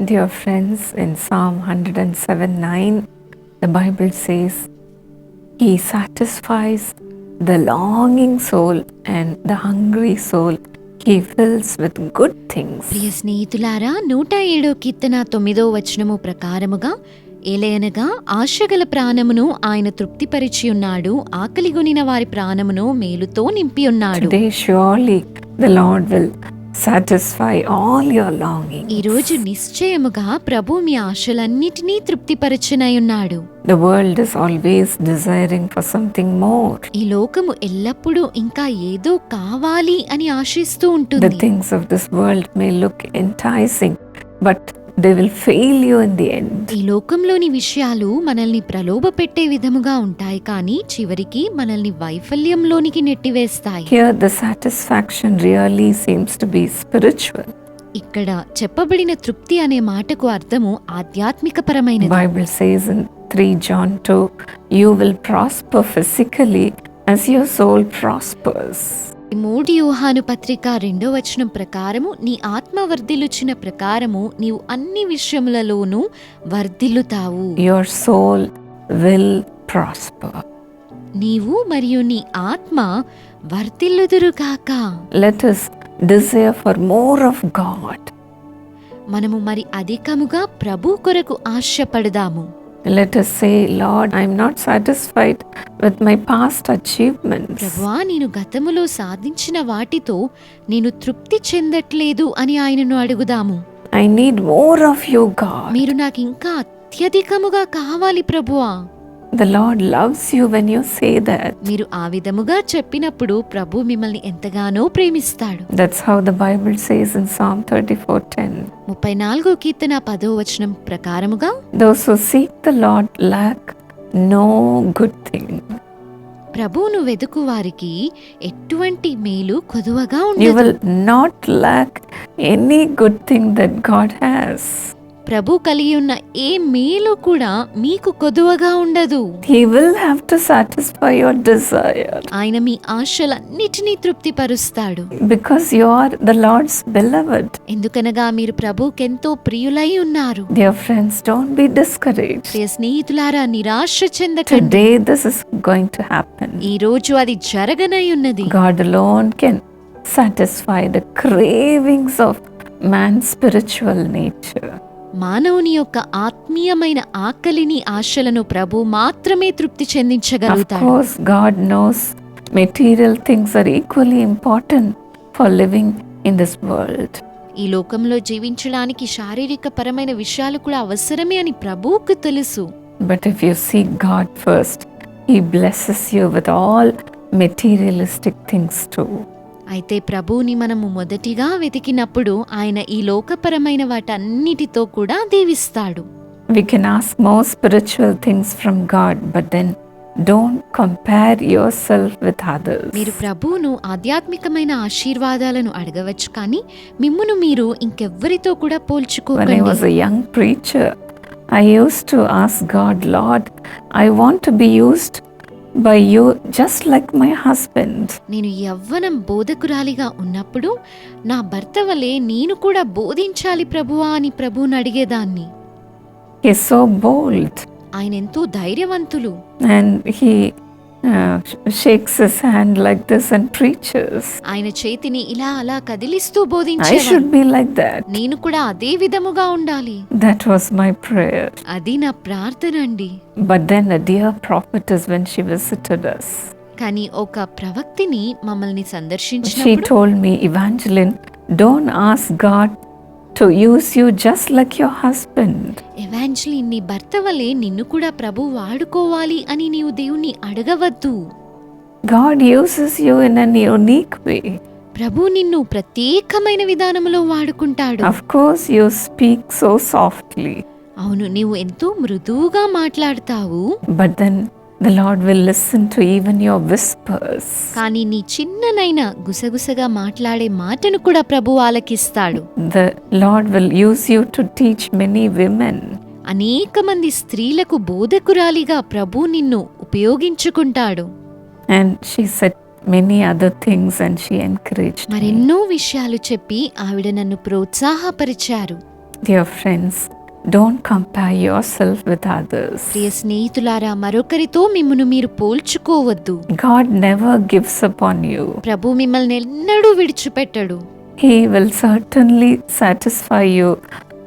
Dear friends, in Psalm 107 9, the Bible says, He satisfies the longing soul and the hungry soul He fills with good things. ప్రియ స్నేహితులారా నూట ఏడో కీర్తన తొమ్మిదో వచనము ప్రకారముగా ఏలయనగా ఆశగల ప్రాణమును ఆయన తృప్తిపరిచి ఉన్నాడు ఆకలిగొనిన వారి ప్రాణమును మేలుతో నింపి ఉన్నాడు Today, surely the Lord will satisfy all your longing. ఈ రోజు నిశ్చయముగా ప్రభు మీ ఆశలన్నిటినీ తృప్తిపరచునై ఉన్నాడు The world is always desiring for something more. ఈ లోకము ఎల్లప్పుడూ ఇంకా ఏదో కావాలి అని ఆశిస్తూ The ఉంటుంది things of this world may look enticing, but they will fail you the end ఈ లోకంలోని విషయాలు మనల్ని ప్రలోభ పెట్టే విధముగా ఉంటాయి కానీ చివరికి మనల్ని వైఫల్యంలోనికి నెట్టివేస్తాయి. The satisfaction really seems to be spiritual ఇక్కడ చెప్పబడిన తృప్తి అనే మాటకు అర్థము ఆధ్యాత్మిక పరమైనది Bible says in John 2 you will prosper physically as your soul prospers మూడు యోహాను పత్రిక రెండో వచనం ప్రకారము నీ ఆత్మ వర్ధిల్లుచిన ప్రకారము నీవు అన్ని విషయములలోనూ వర్ధిల్లుతావు Your soul will prosper. నీవు మరియు నీ ఆత్మ వర్ధిల్లుదురుగాక Let us desire for more of God. మనము మరి అధికముగా ప్రభు కొరకు ఆశపడదాము let us say Lord I am not satisfied with my past achievements ప్రభువా నేను గతములో సాధించిన వాటితో నేను తృప్తి చెందట్లేదు అని ఆయనను అడుగుదాము. I need more of you God మీరు నాకు ఇంకా అత్యధికముగా కావాలి ప్రభువా. The Lord loves you when you say that. మీరు ఆ విధముగా చెప్పినప్పుడు ప్రభు మిమ్మల్ని ఎంతగానో ప్రేమిస్తాడు That's how the Bible says in Psalm 34:10. ముప్పై నాలుగో కీర్తన పదో వచనం ప్రకారముగా Those who seek the Lord lack no good thing. ప్రభువును వెదుకు వారికి ఎటువంటి మేలు కొదువగా You ఉండదు will not lack any good thing that God has. ప్రభు కలిగి ఉన్న ఏ మేలు కూడా మీకు కొదువగా ఉండదు. He will to satisfy your desire ఆయన మీ ఆశలన్నిటిని తృప్తి పరుస్తాడు because you are the Lord's beloved ఎందుకనగా మీరు ప్రభుకి ఎంతో ప్రియులై ఉన్నారు. Dear friends don't be discourage ప్రియ స్నేహితులారా నిరాశ చెందకండి. Today this is to happen ఈ రోజు అది జరగనై ఉన్నది. God alone can satisfy the cravings of man nature మానవుని యొక్క ఆత్మీయమైన ఆకలిని ఆశలను ప్రభు మాత్రమే తృప్తి చెందించగలుగుతాడు. God knows material things are equally important for living in this world ఈ లోకంలో జీవించడానికి శారీరక పరమైన విషయాలు కూడా అవసరమే అని ప్రభువుకు తెలుసు. But if you see God first he blesses you with all materialistic things too అయితే ప్రభువుని మనము మొదటిగా వెతికినప్పుడు ఆయన ఈ లోకపరమైన వాటన్నిటితో కూడా దీవిస్తాడు. We can as more spiritual things from God but then don't compare your self with others మీరు ప్రభువును ఆధ్యాత్మికమైన ఆశీర్వాదాలను అడగవచ్చు కానీ మిమ్మును మీరు ఇంకెవ్వరితో కూడా పోల్చుకోకండి. When I young preacher I used to God Lord I want be used by you just like my husband. నేను యవ్వనం బోధకురాలిగా ఉన్నప్పుడు నా భర్త వలె నేను కూడా బోధించాలి ప్రభువా అని ప్రభువుని అడిగేదాన్ని. He's so bold. ఆయన ఎంతో ధైర్యవంతులు. And he uh, sh- shakes his hand like this and preaches. ఆయన చేతిని ఇలా అలా కదిలిస్తూ I బోధించేవారు should be like that. నేను కూడా అదే విధముగా ఉండాలి That was my prayer. అది నా ప్రార్థన అండి But then a dear prophetess, when she visited us, కానీ ఒక ప్రవక్తిని మమ్మల్ని she సందర్శించినప్పుడు told me, Evangeline, don't ask God to use you just like your husband. ఎవాంజలి నీ భర్త వలె నిన్ను కూడా ప్రభు వాడుకోవాలి అని నీవు దేవుణ్ణి అడగవద్దు God uses you in an unique way. ప్రభు నిన్ను ప్రత్యేకమైన విధానములో వాడుకుంటాడు Of course, you speak so softly, అవును నీవు ఎంతో మృదువుగా మాట్లాడతావు but then the Lord will listen to even your whispers. కానీ నీ చిన్ననైన గుసగుసగా మాట్లాడే మాటను కూడా ప్రభు ఆలకిస్తాడు The Lord will use you to teach many women. అనేక మంది స్త్రీలకు బోధకురాలిగా ప్రభు నిన్ను ఉపయోగించుకుంటాడు And she said many other things and she encouraged me. మరెన్నో విషయాలు చెప్పి ఆవిడ నన్ను ప్రోత్సాహపరిచారు Dear don't compare your self with others ప్రియ స్నేహితులారా మరొకరితో మిమ్మను మీరు పోల్చుకోవద్దు. God never gives upon you ప్రభు మిమ్మల్ని ఎన్నడూ విడిచిపెట్టడు. He will certainly satisfy you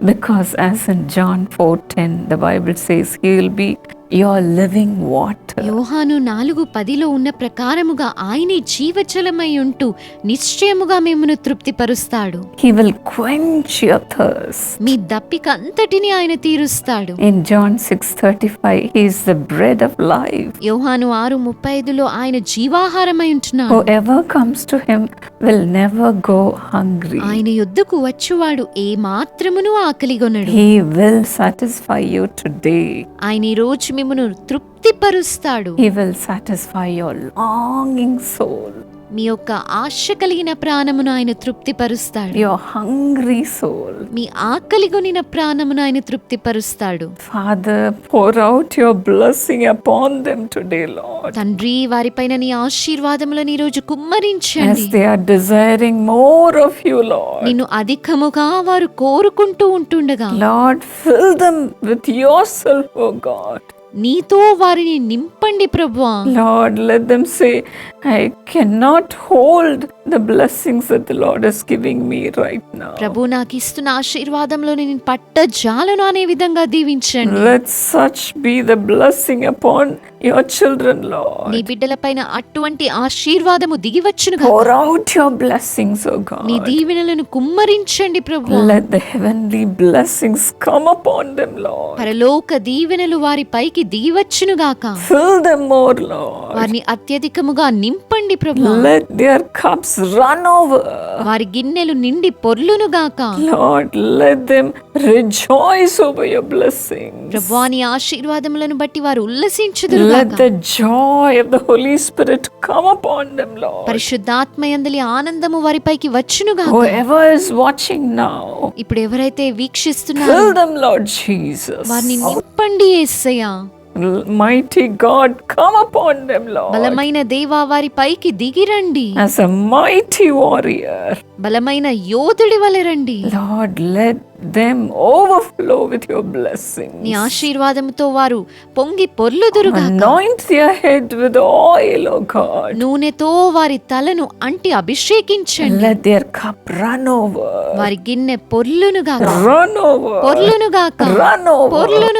because as in John four ten the Bible says he will be your living water. యోహాను నాలుగు పదిలో ఉన్న ప్రకారముగా ఆయనే జీవజలమై ఉంటూ నిశ్చయముగా మిమ్మను తృప్తిపరుస్తాడు He will quench your thirst. మీ దప్పిక అంతటిని ఆయన తీరుస్తాడు In John 6:35 he is the bread of life. యోహాను ఆరు ముప్పై ఐదులో ఆయన జీవాహారమై ఉంటున్నాడు Whoever comes to him will never go hungry. ఆయన యొద్దకు వచ్చువాడు ఏ మాత్రమును ఆకలిగొనడు He will satisfy you today. ఆయన ఈ రోజు మిమ్మను తృప్తిపరుస్తాడు. He will satisfy your longing soul మీ యొక్క ఆశ కలిగిన ప్రాణమును ఆయన తృప్తిపరుస్తాడు. యో హంగ్రీ సోల్ మీ ఆకలి కొనిన ప్రాణమును ఆయన తృప్తిపరుస్తాడు. Father pour out your blessing upon them today Lord తండ్రి వారిపైన నీ ఆశీర్వాదములను ఈ రోజు కుమ్మరించండి. Yes they are desiring more of you Lord నిన్ను అధికముగా వారు కోరుకుంటూ ఉంటుండగా. Lord fill them with your self O God నీతో వారిని నింపండి ప్రభు Lord let them say I cannot hold the blessings the Lord is giving me right now ప్రభు నాకు ఇస్తున్న ఆశీర్వాదంలో నేను పట్ట జాలను అనే విధంగా దీవించండి. Let such be the blessing upon your children Lord నీ బిడ్డలపైన అటువంటి ఆశీర్వాదము దిగివచ్చును గాక. Pour out your blessings O God నీ దీవెనలను కుమ్మరించండి ప్రభు. Let the heavenly blessings come upon them Lord పరలోక దీవెనలు వారి పైకి దిగివచ్చును గాక. ఫిల్ దెం మోర్ లార్డ్ వారిని అత్యధికముగా ని నింపండి ప్రభు. వారి గిన్నెలు నిండి పొర్లును గాక. ప్రభువాని ఆశీర్వాదములను బట్టి వారు ఉల్లసించుదురు పరిశుద్ధాత్మ ఎందలి ఆనందము వారిపైకి వచ్చును గాక. వాచింగ్ నౌ ఇప్పుడు ఎవరైతే వీక్షిస్తున్నారు వారిని నింపండి Yesayya. Mighty God, come upon them, Lord. బలమైన దేవా వారి పైకి దిగిరండి As a mighty warrior, బలమైన యోధుడి వలె రండి Lord, let them overflow with your blessing నీ వారు పొంగి పొర్లుదురుగా anoint head with oil O నూనెతో వారి తలను అంటి అభిషేకించండి. దేర్ కప్ వారి గిన్నె పొర్లును గాక. రన్ ఓవర్ పొర్లును గాక.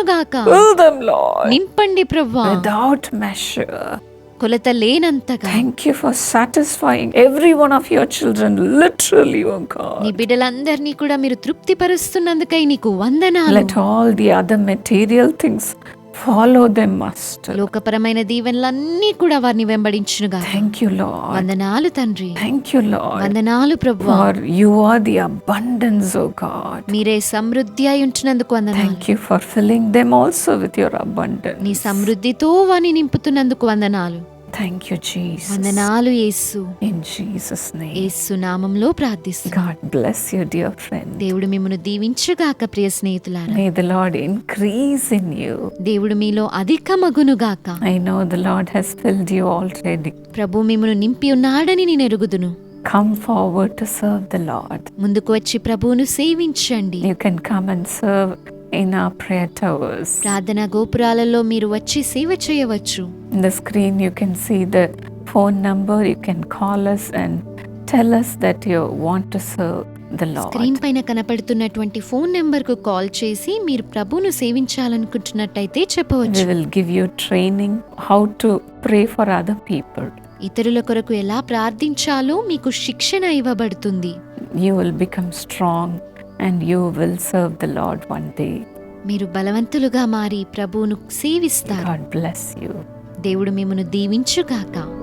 గాక. దెమ్ లార్డ్ నింపండి ప్రభా విదౌట్ మెషర్ కొలత లేనంతగా thank you for satisfying every of your children literally O God నీ కూడా మీరు తృప్తి నీకు వందనాలు. Let all material things follow them, Master. లోకపరమైన దీవెనలన్నీ కూడా వారిని వెంబడించునుగా Thank you, Lord. వందనాలు తండ్రి Thank you, Lord. వందనాలు ప్రభువా For you are the abundance, O God. మీరే సమృద్ధి అయి ఉంచినందుకు వందనాలు Thank you for filling them also with your abundance. నీ సమృద్ధితో వారిని నింపుతున్నందుకు వందనాలు Thank you, Jesus. వందనాలు యేసు In Jesus' name. యేసు నామంలో ప్రార్థిస్తున్నా God bless you, dear friend. దేవుడు మిమ్మను దీవించుగాక ప్రియ స్నేహితులారా May the Lord increase in you. దేవుడు మీలో అధికమగునుగాక I know the Lord has filled you already. ప్రభు మిమ్మను నింపి ఉన్నాడని నేను ఎరుగుదును Come forward to serve the Lord. ముందుకు వచ్చి ప్రభువును సేవించండి You can come and serve in our prayer towers. ప్రార్థనా గోపురాలలో మీరు వచ్చి సేవ చేయవచ్చు In the screen, you can see the phone number. You can call us and tell us that you want to serve the Lord. Screen పైన కనపడుతున్నటువంటి phone నెంబర్కు call చేసి మీరు ప్రభువును సేవించాలనుకుంటున్నట్టయితే చెప్పవచ్చు We will give you training how to pray for other people. ఇతరుల కొరకు ఎలా ప్రార్థించాలో మీకు శిక్షణ ఇవ్వబడుతుంది You will become strong and you will serve the Lord one day. మీరు బలవంతులుగా మారి ప్రభువును సేవిస్తారు God bless you. దేవుడు మిమ్మను దీవించుగాక.